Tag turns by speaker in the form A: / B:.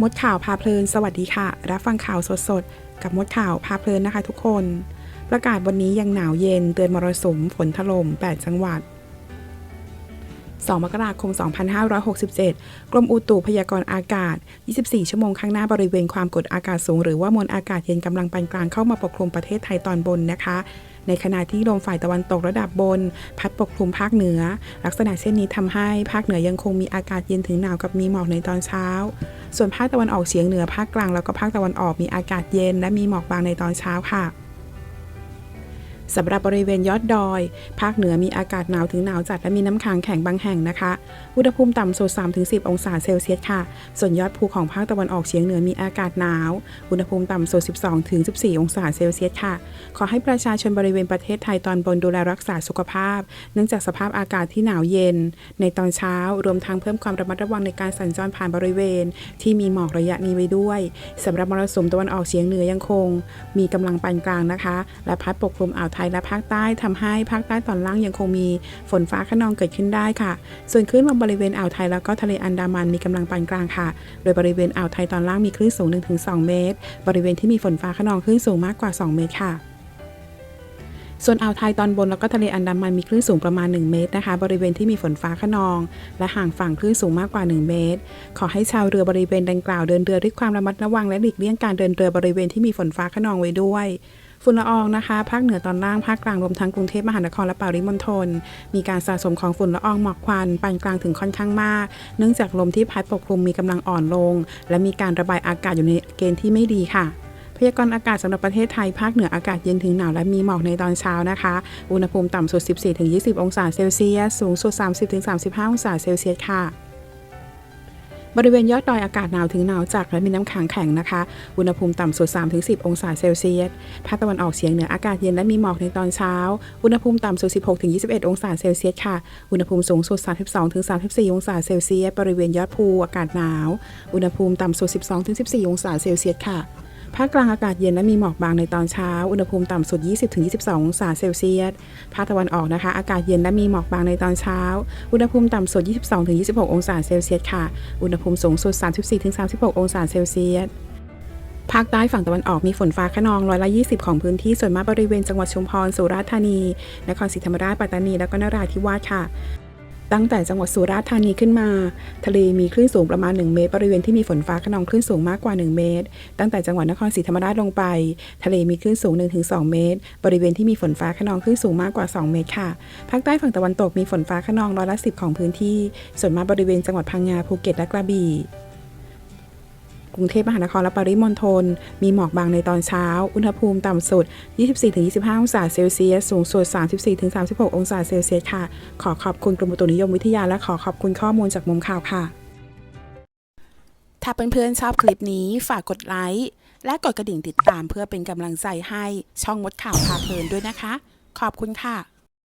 A: มดข่าวพาเพลิน สวัสดีค่ะ รับฟังข่าวสดๆ กับมดข่าวพาเพลินนะคะทุกคน ประกาศวันนี้ยังหนาวเย็นเตือนมรสุมฝนถล่ม 8 จังหวัด 2 มกราคม 2567 กรมอุตุพยากรณ์อากาศ 24 ชั่วโมงข้างหน้าบริเวณความกดอากาศสูง หรือว่ามวลอากาศเย็นกำลังปานกลางเข้ามาปกคลุมประเทศไทยตอนบนนะคะ ในขณะที่ลมฝ่ายตะวันตกระดับบน พัดปกคลุมภาคเหนือ ลักษณะเช่นนี้ทำให้ภาคเหนือยังคงมีอากาศเย็นถึงหนาวกับมีหมอกในตอนเช้า ส่วนภาคตะวันออกเฉียงเหนือภาคกลางแล้วก็ภาคตะวันออกมีอากาศเย็นและมีหมอกบางในตอนเช้าค่ะ สำหรับบริเวณยอดดอย ภาคเหนือมีอากาศหนาวถึงหนาวจัดและมีน้ำค้างแข็งบางแห่งนะคะ อุณหภูมิต่ำสุด 3-10 องศาเซลเซียสค่ะ ส่วนยอดภูของภาคตะวันออกเฉียงเหนือมีอากาศหนาว อุณหภูมิต่ำสุด 12-14 องศาเซลเซียสค่ะ ขอให้ประชาชนบริเวณประเทศไทยตอนบนดูแลรักษาสุขภาพ เนื่องจากสภาพอากาศที่หนาวเย็น ในตอนเช้ารวมทั้งเพิ่มความระมัดระวังในการสัญจรผ่านบริเวณ ที่มีหมอกระยะนี้ไว้ด้วยสำหรับมรสุมตะวันออกเฉียงเหนือยังคง มีกำลังปานกลางนะคะ และพัดปกคลุมอ่าวไทยและภาคใต้ทำให้ภาคใต้ตอนล่างยังคงมีฝนฟ้าขนองเกิดขึ้นได้ค่ะ ส่วนคลื่นลมบริเวณอ่าวไทยแล้วก็ทะเลอันดามันมีกำลังปานกลางค่ะ โดยบริเวณอ่าวไทยตอนล่างมีคลื่นสูง 1-2 เมตร บริเวณที่มีฝนฟ้าขนองคลื่นสูงมากกว่า 2 เมตรค่ะส่วนอ่าวไทยตอนบนแล้วก็ทะเลอันดามันมีคลื่นสูงประมาณ 1 เมตรนะคะ บริเวณที่มีฝนฟ้าขนอง และห่างฝั่งคลื่นสูงมากกว่า 1 เมตร ขอให้ชาวเรือบริเวณดังกล่าวเดินเรือด้วยความระมัดระวังและหลีกเลี่ยงการเดินเรือบริเวณที่มีฝนฟ้าขนองไว้ด้วย ฝุ่นละอองนะคะภาคเหนือตอนล่างภาคกลางรวมทั้งกรุงเทพมหานครและปริมณฑลมีการสะสมของฝุ่นละอองหมอกควันปานกลางถึงค่อนข้างมาก เนื่องจากลมที่พัดปกคลุมมีกำลังอ่อนลง และมีการระบายอากาศอยู่ในเกณฑ์ที่ไม่ดีค่ะพยากรณ์อากาศสำหรับประเทศไทยภาคเหนืออากาศเย็นถึงหนาวและมีหมอกในตอนเช้านะคะ อุณหภูมิต่ำสุด 14-20 องศาเซลเซียส สูงสุด 30-35 องศาเซลเซียสค่ะ บริเวณยอดดอยอากาศหนาวถึงหนาวจัดและมีน้ำค้างแข็งนะคะ อุณหภูมิต่ำสุด 3-10 องศาเซลเซียส ภาคตะวันออกเฉียงเหนืออากาศเย็นและมีหมอกในตอนเช้า อุณหภูมิต่ำสุด 16-21 องศาเซลเซียสค่ะ อุณหภูมิสูงสุด 32-34 องศาเซลเซียส บริเวณยอดภูอากาศหนาว อุณหภูมิต่ำสุด 12-14 องศาเซลเซียสค่ะ ภาคกลางอากาศเย็นและมีหมอกบางในตอนเช้า อุณหภูมิต่ำสุด 20-22 องศาเซลเซียส ภาคตะวันออกนะคะ อากาศเย็นและมีหมอกบางในตอนเช้า อุณหภูมิต่ำสุด 22-26 องศาเซลเซียสค่ะ อุณหภูมิสูงสุด 34-36 องศาเซลเซียสภาคใต้ฝั่งตะวันออกมีฝนฟ้าขนองร้อยละ20 ของพื้นที่ส่วนมากบริเวณจังหวัดชุมพร สุราษฎร์ธานี นครศรีธรรมราช ปัตตานี และก็นราธิวาสค่ะ ตั้งแต่จังหวัดสุราษฎร์ธานีขึ้นมา ทะเลมีคลื่นสูงประมาณ 1 เมตร บริเวณที่มีฝนฟ้าขนองคลื่นสูงมากกว่า 1 เมตร ตั้งแต่จังหวัดนครศรีธรรมราชลงไป ทะเลมีคลื่นสูง 1-2 เมตร บริเวณที่มีฝนฟ้าขนองคลื่นสูงมากกว่า 2 เมตรค่ะ ภาคใต้ฝั่งตะวันตกมีฝนฟ้าขนองร้อยละ10 ของพื้นที่ ส่วนมากบริเวณจังหวัดพังงาภูเก็ตและกระบี่ รุงเทพมหานครและปริมณฑลมีหมอกบางในตอนเช้า อุณหภูมิต่ำสุด 24-25 องศาเซลเซียส สูงสุด 34-36 องศาเซลเซียสค่ะ ขอขอบคุณกรมอุตุนิยมวิทยาและขอขอบคุณข้อมูลจากมุมข่าวค่ะ ถ้าเพื่อนๆชอบคลิปนี้ฝากกดไลค์และกดกระดิ่งติดตามเพื่อเป็นกำลังใจให้ช่องมดข่าวพาเพลินด้วยนะคะ ขอบคุณค่ะ